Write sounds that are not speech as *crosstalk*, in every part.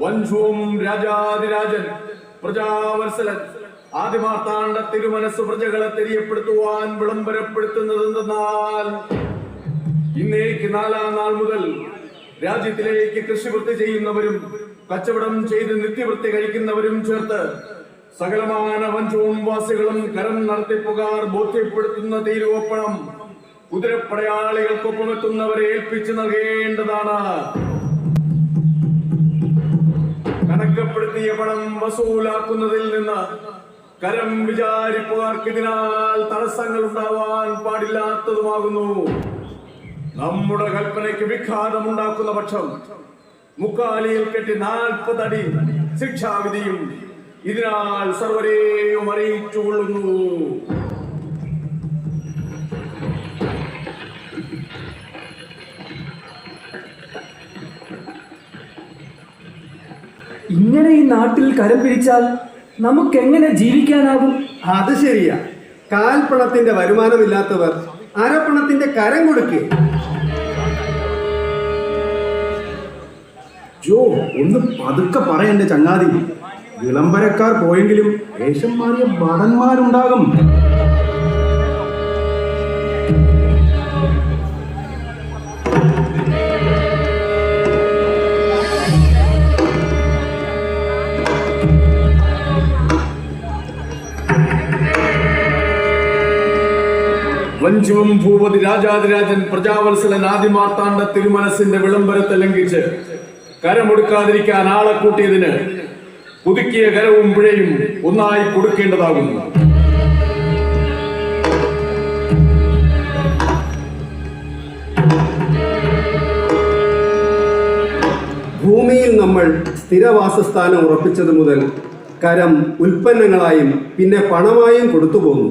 വൻഷവും രാജാതിരാജൻ പ്രജാവത്സലൻ ആദിമാർത്താണ്ട തിരുമനസ് പ്രജകളെ തെരിയപ്പെടുത്തുവാൻ വിളംബരപ്പെടുത്തുന്നത് എന്തെന്നാൽ ഇന്നേക്ക് നാലാം നാൾ മുതൽ രാജ്യത്തിലേക്ക് കൃഷിവൃത്തി ചെയ്യുന്നവരും കച്ചവടം ചെയ്ത് നിത്യവൃത്തി കഴിക്കുന്നവരും ചേർത്ത് സകലമാന വഞ്ചവും വാസികളും കരം നടത്തിപ്പുകാർ ബോധ്യപ്പെടുത്തുന്ന തീരുവപ്പണം കുതിരപ്പടയാളികൾക്കൊപ്പം എത്തുന്നവരെ ഏൽപ്പിച്ചു നൽകേണ്ടതാണ്. കണക്കപ്പെടുത്തിയ പണം വസൂലാക്കുന്നതിൽ നിന്ന് കരം വിചാരിപ്പുകാർക്കിതിനാൽ തടസ്സങ്ങൾ ഉണ്ടാവാൻ പാടില്ലാത്തതുമാകുന്നു. നമ്മുടെ കൽപ്പനയ്ക്ക് വിഘാതമുണ്ടാക്കുന്ന പക്ഷം മുക്കാലിയിൽ കെട്ടി നാൽപ്പതടി ശിക്ഷാവിധിയും ഇതിനാൽ സർവരെയും അറിയിച്ചുകൊള്ളുന്നു. ഇങ്ങനെ ഈ നാട്ടിൽ കരം പിരിച്ചാൽ നമുക്കെങ്ങനെ ജീവിക്കാനാകും? അത് ശരിയാ. കാൽപ്പണത്തിന്റെ വരുമാനമില്ലാത്തവർ അരപ്പണത്തിന്റെ കരം കൊടുക്കേ. ജോ ഒന്ന് പതുക്കെ പറയന്റെ ചങ്ങാതി. വിളംബരക്കാർ പോയെങ്കിലും വേഷം മാറിയ ഭടന്മാരുണ്ടാകും വഞ്ചുവും ഭൂപതി രാജാതിരാജൻ പ്രജാവത്സലൻ ആദിമാർത്താണ്ഡ തിരുമനസിന്റെ വിളംബരത്തെ ലംഘിച്ച് കരമൊടുക്കാതിരിക്കാൻ ആളെ കൂട്ടിയതിന് പുതുക്കിയ കരവും പിഴയും ഒന്നായി കൊടുക്കേണ്ടതാകുന്നു. ഭൂമിയിൽ നമ്മൾ സ്ഥിരവാസസ്ഥാനം ഉറപ്പിച്ചത് മുതൽ കരം ഉൽപ്പന്നങ്ങളായും പിന്നെ പണമായും കൊടുത്തു പോന്നു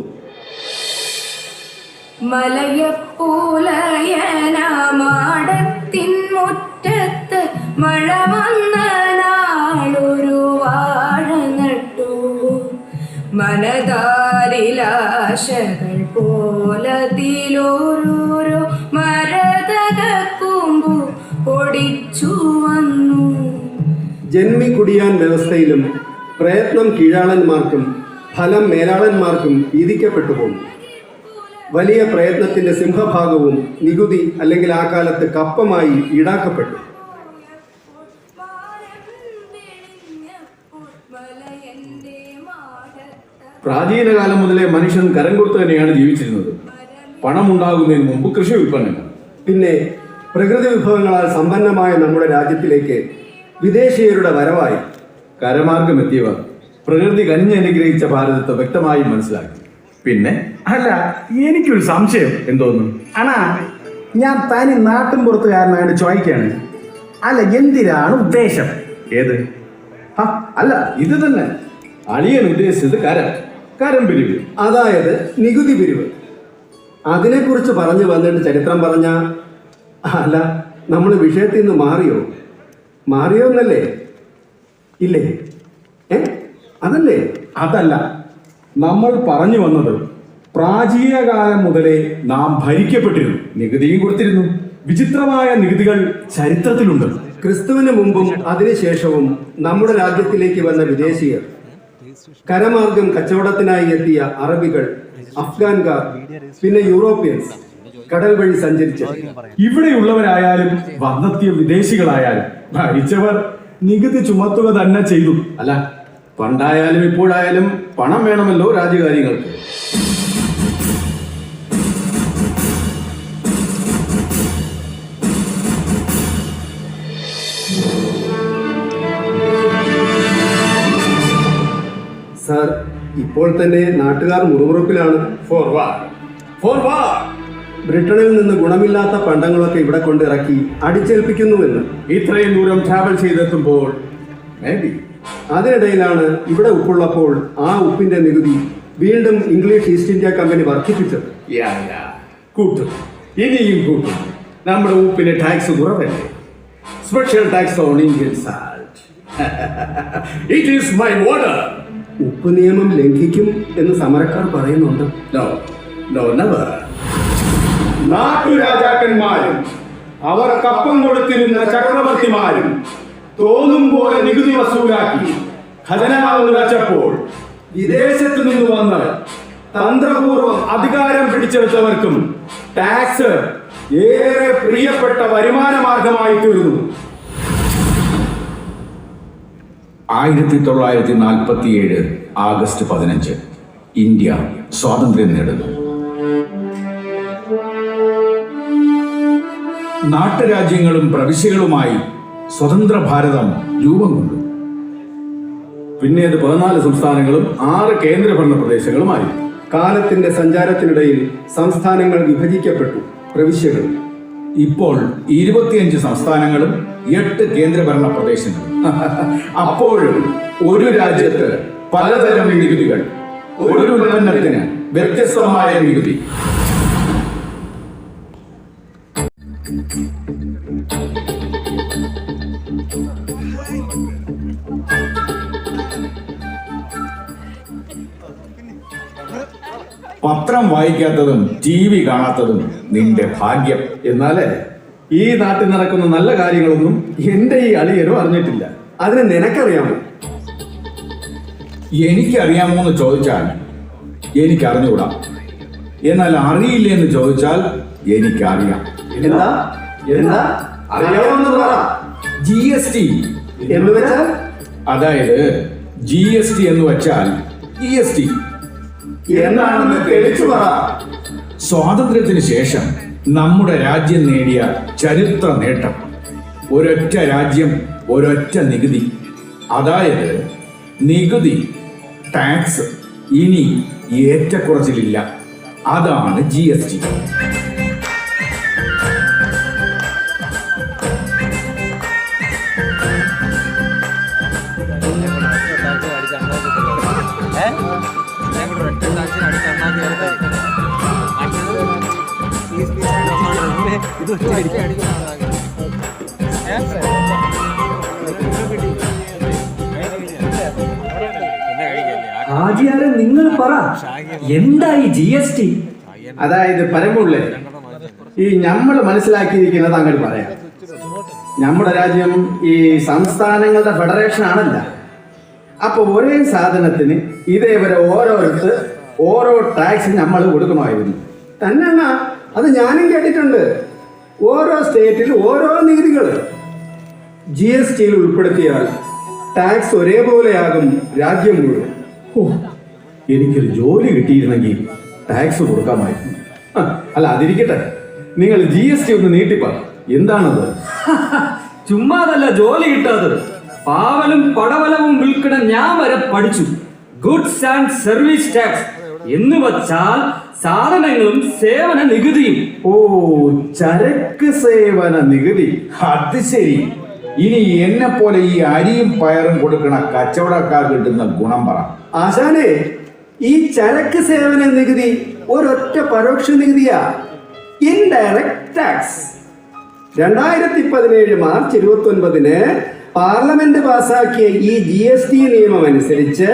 മലയപ്പൂലയനമാടത്തിൻ മുറ്റത്ത് മഴ വന്ന നാളൊരു വാഴ നട്ടു. മനതാരിലാശകൾ പോലതിലോരോരോ മരതകക്കുമ്പു പൊടിച്ചു വന്നു. ജന്മി കുടിയാൻ വ്യവസ്ഥയിലും പ്രയത്നം കീഴാളന്മാർക്കും ഫലം മേലാളന്മാർക്കും വീതിക്കപ്പെട്ടു പോന്നു. വലിയ പ്രയത്നത്തിന്റെ സിംഹഭാഗവും നികുതി അല്ലെങ്കിൽ ആ കാലത്ത് കപ്പമായി ഈടാക്കപ്പെട്ടു. പ്രാചീന കാലം മുതലേ മനുഷ്യൻ കരം കൊടുത്തു തന്നെയാണ് ജീവിച്ചിരുന്നത്. പണമുണ്ടാകുന്നതിന് മുമ്പ് കൃഷി ഉൽപ്പന്നങ്ങൾ. പിന്നെ പ്രകൃതി വിഭവങ്ങളാൽ സമ്പന്നമായ നമ്മുടെ രാജ്യത്തിലേക്ക് വിദേശീയരുടെ വരവായി കരമാർഗം എത്തിയവർ പ്രകൃതി കനിഞ്ഞനുഗ്രഹിച്ച ഭാരതത്തെ വ്യക്തമായി മനസ്സിലാക്കി. പിന്നെ? അല്ല എനിക്കൊരു സംശയം. എന്തോന്നു? അണാ ഞാൻ തനി നാട്ടും പുറത്തുകാരനായിട്ട് ചോദിക്കാണ്. അല്ല എന്തിനാണ് ഉദ്ദേശം? ഏത്? ആ അല്ല ഇത് തന്നെ. അളിയൻ ഉദ്ദേശിച്ചത് കരം. കരം പിരിവ് അതായത് നികുതി പിരിവ്. അതിനെക്കുറിച്ച് പറഞ്ഞു വന്നിട്ട് ചരിത്രം പറഞ്ഞ? അല്ല നമ്മൾ വിഷയത്തിൽ നിന്ന് മാറിയോ? മാറിയോ എന്നല്ലേ? ഇല്ലേ? ഏ? അതല്ലേ? അതല്ല. നമ്മൾ പറഞ്ഞു വന്നത് പ്രാചീന കാലം മുതലേ നാം ഭരിക്കപ്പെട്ടിരുന്നു. നികുതിയും കൊടുത്തിരുന്നു. വിചിത്രമായ നികുതികൾ ചരിത്രത്തിലുണ്ട്. ക്രിസ്തുവിന് മുമ്പും അതിനുശേഷവും നമ്മുടെ രാജ്യത്തിലേക്ക് വന്ന വിദേശീയർ കരമാർഗം കച്ചവടത്തിനായി എത്തിയ അറബികൾ അഫ്ഗാൻകാർ പിന്നെ യൂറോപ്യൻസ് കടൽ വഴി സഞ്ചരിച്ചു ഇവിടെയുള്ളവരായാലും വന്നെത്തിയ വിദേശികളായാലും ഭരിച്ചവർ നികുതി ചുമത്തുക തന്നെ ചെയ്തു. അല്ല പണ്ടായാലും ഇപ്പോഴായാലും പണം വേണമല്ലോ രാജ്യകാര്യങ്ങൾക്ക് സാർ ഇപ്പോൾ തന്നെ നാട്ടുകാർ മുറുമുറുപ്പിലാണ് ബ്രിട്ടനിൽ നിന്ന് ഗുണമില്ലാത്ത പണ്ടങ്ങളൊക്കെ ഇവിടെ കൊണ്ടിറക്കി അടിച്ചേൽപ്പിക്കുന്നുവെന്ന്. ഇത്രയും ദൂരം ട്രാവൽ ചെയ്തെത്തുമ്പോൾ മേ ബി അതിനിടയിലാണ് ഇവിടെ ഉപ്പുള്ളപ്പോൾ ആ ഉപ്പിന്റെ നികുതി വീണ്ടും ഇംഗ്ലീഷ് ഈസ്റ്റ് ഇന്ത്യ കമ്പനി വർദ്ധിപ്പിച്ചത്. കൂട്ടും. ഇനിയും കൂട്ടും. നമ്മുടെ ഉപ്പിന് ടാക്സ് കുറവല്ലേ? Special tax on Indian salt it is my order ഉപ്പ് നിയമം ലംഘിക്കും എന്ന് സമരക്കാർ പറയുന്നുണ്ട്. നോ നോ നെവർ നാട്ടുരാജാക്കന്മാരും അവർ കപ്പം കൊടുത്തിരുന്ന ചക്രവർത്തിമാരും തോന്നും പോലെ നികുതി വസൂലാക്കി. ഖജനാവ് നിറച്ചപ്പോൾ വിദേശത്ത് നിന്ന് വന്ന് തന്ത്രപൂർവം അധികാരം പിടിച്ചെടുത്തവർക്കും ടാക്സ് ഏറെ പ്രിയപ്പെട്ട വരുമാന മാർഗമായി തീർന്നു. ആയിരത്തി തൊള്ളായിരത്തി നാൽപ്പത്തി ഏഴ് ആഗസ്റ്റ് പതിനഞ്ച് ഇന്ത്യ സ്വാതന്ത്ര്യം നേടുന്നു. നാട്ടുരാജ്യങ്ങളും പ്രവിശ്യകളുമായി സ്വതന്ത്ര ഭാരതം രൂപം കൊണ്ടു. പിന്നെ അത് പതിനാല് സംസ്ഥാനങ്ങളും ആറ് കേന്ദ്രഭരണ പ്രദേശങ്ങളുമായി. കാലത്തിന്റെ സഞ്ചാരത്തിനിടയിൽ സംസ്ഥാനങ്ങൾ വിഭജിക്കപ്പെട്ടു പ്രവിശ്യകൾ ഇപ്പോൾ ഇരുപത്തിയഞ്ച് സംസ്ഥാനങ്ങളും എട്ട് കേന്ദ്രഭരണ പ്രദേശങ്ങളും. *laughs* അപ്പോഴും ഒരു രാജ്യത്ത് പലതരം നികുതികൾ ഒരു ഉൽപ്പന്നത്തിന് വ്യത്യസ്തമായ നികുതി. പത്രം വായിക്കാത്തതും ടി വി കാണാത്തതും നിന്റെ ഭാഗ്യം. എന്നാലേ ഈ നാട്ടിൽ നടക്കുന്ന നല്ല കാര്യങ്ങളൊന്നും എന്റെ ഈ അളിയനും അറിഞ്ഞിട്ടില്ല. അതിന് നിനക്കറിയാമോ? എനിക്കറിയാമോ എന്ന് ചോദിച്ചാൽ എനിക്ക് അറിഞ്ഞുകൂടാ എന്നാൽ അറിയില്ല എന്ന് ചോദിച്ചാൽ എനിക്കറിയാം. എന്താ? എന്താ? അറിയാമെന്ന് പറ. ജി എസ് ടി എന്ന് വെച്ചാൽ? അതായത് ജി എസ് ടി എന്ന് വെച്ചാൽ ജി എസ് ടി എന്താണെന്ന് തെളിച്ചു പറ. സ്വാതന്ത്ര്യത്തിന് ശേഷം നമ്മുടെ രാജ്യം നേടിയ ചരിത്ര നേട്ടം. ഒരൊറ്റ രാജ്യം ഒരൊറ്റ നികുതി. അതായത് നികുതി ടാക്സ് ഇനി ഏറ്റക്കുറച്ചിലില്ല. അതാണ് ജി എസ് ടി. ആചാര്യ നിങ്ങൾ പറ. എന്തായി ജി എസ് ടി അതായത് പരമുള്ളേ ഈ നമ്മൾ മനസ്സിലാക്കിയിരിക്കുന്നത് അങ്ങോട്ട് പറയാം. നമ്മുടെ രാജ്യം ഈ സംസ്ഥാനങ്ങളുടെ ഫെഡറേഷൻ ആണല്ല. അപ്പൊ ഒരേ സാധനത്തിന് ഇതേവരെ ഓരോരുത്തർ ഓരോ ടാക്സ് നമ്മൾ കൊടുക്കണമായിരുന്നു. തന്നെ അത് ഞാനും കേട്ടിട്ടുണ്ട്. ഓരോ സ്റ്റേറ്റിൽ ഓരോ നികുതികൾ ജി എസ് ടിയിൽ ഉൾപ്പെടുത്തിയാൽ ടാക്സ് ഒരേപോലെയാകും രാജ്യം മുഴുവൻ. ഓ എനിക്കൊരു ജോലി കിട്ടിയിരുന്നെങ്കിൽ ടാക്സ് കൊടുക്കാമായിരുന്നു. അല്ല അതിരിക്കട്ടെ. നിങ്ങൾ ജി എസ് ടി ഒന്ന് നീട്ടിപ്പാ. എന്താണത്? *laughs* ചുമ്മാതല്ല ജോലി കിട്ടാത്തത്. പാവലും പടവലവും വിൽക്കണ ഞാൻ വരെ പഠിച്ചു. ഗുഡ്സ് ആൻഡ് സർവീസ് ടാക്സ് എന്ന് വച്ചാൽ സാധനങ്ങളും സേവന നികുതിയും. ഓ ചരക്ക് സേവന നികുതി. അത് ശരി. ഇനി എന്നെ പോലെ ഈ അരിയും പയറും കൊടുക്കണ കച്ചവടക്കാർ കിട്ടുന്ന ഗുണം പറ. ആശാനെ ഈ ചരക്ക് സേവന നികുതി ഒരൊറ്റ പരോക്ഷ നികുതിയാ? ഇൻഡയറക്ട് ടാക്സ് രണ്ടായിരത്തി പതിനേഴ് മാർച്ച് ഇരുപത്തി ഒൻപതിന് പാർലമെന്റ് പാസാക്കിയ ഈ ജി എസ് ടി നിയമം അനുസരിച്ച്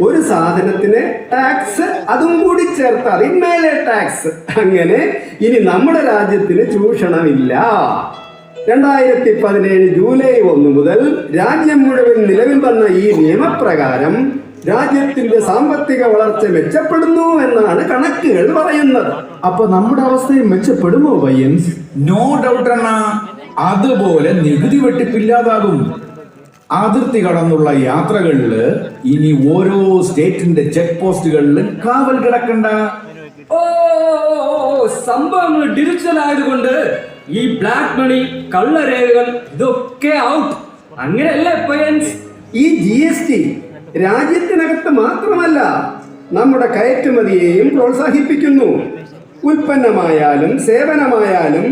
ഒരു സാധനത്തിന് ടാക്സ് അതും കൂടി ചേർത്താൽ ഇന്മേലെ ടാക്സ് അങ്ങനെ ഇനി നമ്മുടെ രാജ്യത്തിന് ചൂഷണമില്ല. രണ്ടായിരത്തി പതിനേഴ് ജൂലൈ ഒന്ന് മുതൽ രാജ്യം മുഴുവൻ നിലവിൽ വന്ന ഈ നിയമപ്രകാരം രാജ്യത്തിന്റെ സാമ്പത്തിക വളർച്ച മെച്ചപ്പെടുന്നു എന്നാണ് കണക്കുകൾ പറയുന്നത്. അപ്പൊ നമ്മുടെ അവസ്ഥയും മെച്ചപ്പെടുമോ പയ്യൻസ് നോ ഡൗട്ട് അണ്ണ. അതുപോലെ നികുതി വെട്ടിപ്പില്ലാതാകും അതിർത്തി കടന്നുള്ള യാത്രകളിൽ ഇനി ഓരോ സ്റ്റേറ്റിന്റെ ചെക്ക് പോസ്റ്റുകളിലും കാവൽ കിടക്കണ്ട. ഓ സംഭവങ്ങൾ ഡിജിറ്റൽ ആയതുകൊണ്ട് ഈ ബ്ലാക്ക് മണി കള്ളരേഖകൾ ഇതൊക്കെ ഔട്ട്. അങ്ങനെയല്ലേ ഈ ജി എസ് ടി രാജ്യത്തിനകത്ത് മാത്രമല്ല നമ്മുടെ കയറ്റുമതിയെയും പ്രോത്സാഹിപ്പിക്കുന്നു. ഉൽപ്പന്നമായാലും സേവനമായാലും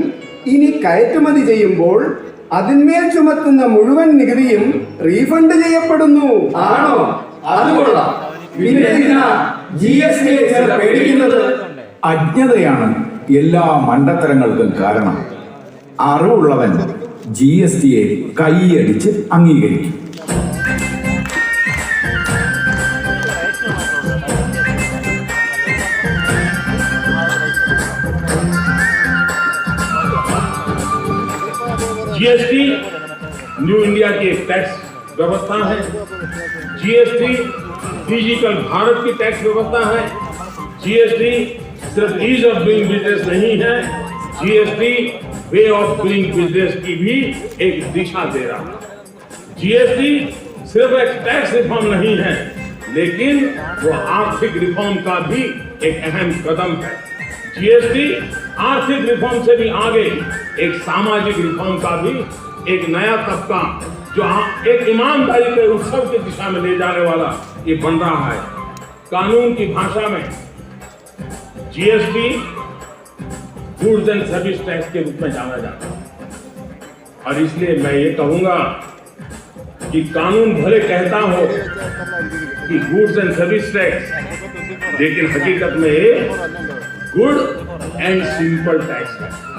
ഇനി കയറ്റുമതി ചെയ്യുമ്പോൾ അതിന്മേൽ ചുമത്തുന്ന മുഴുവൻ നികുതിയും റീഫണ്ട് ചെയ്യപ്പെടുന്നു. ആണോ? അതുകൊള്ളാം ജി എസ് ടി അജ്ഞതയാണ് എല്ലാ മണ്ടത്തരങ്ങൾക്കും കാരണം. അറിവുള്ളവൻ ജി എസ് ടിയെ കൈയടിച്ച് അംഗീകരിക്കും. जीएसटी न्यू इंडिया की टैक्स व्यवस्था है। जीएसटी डिजिटल भारत की टैक्स व्यवस्था है। जीएसटी सिर्फ़ ईज ऑफ़ डूइंग बिज़नेस नहीं है। GST way of doing business की भी एक दिशा दे रहा है। जीएसटी सिर्फ़ एक टैक्स रिफॉर्म नहीं है, लेकिन वो आर्थिक रिफॉर्म का भी एक अहम कदम है। जीएसटी आर्थिक रिफॉर्म से भी आगे, एक सामाजिक रिफॉर्म का भी एक नया तबका, जो आ- एक ईमानदारी के उत्सव की दिशा में ले जाने वाला ये बन रहा है। कानून की भाषा में GST goods and service tax के रूप में जाना जाता है। और इसलिए मैं ये कहूँगा कि कानून भले कहता हो कि गुड्स एंड सर्विस टैक्स लेकिन हकीकत में गुड એન્ડ સિમ્પલ ટાઈપ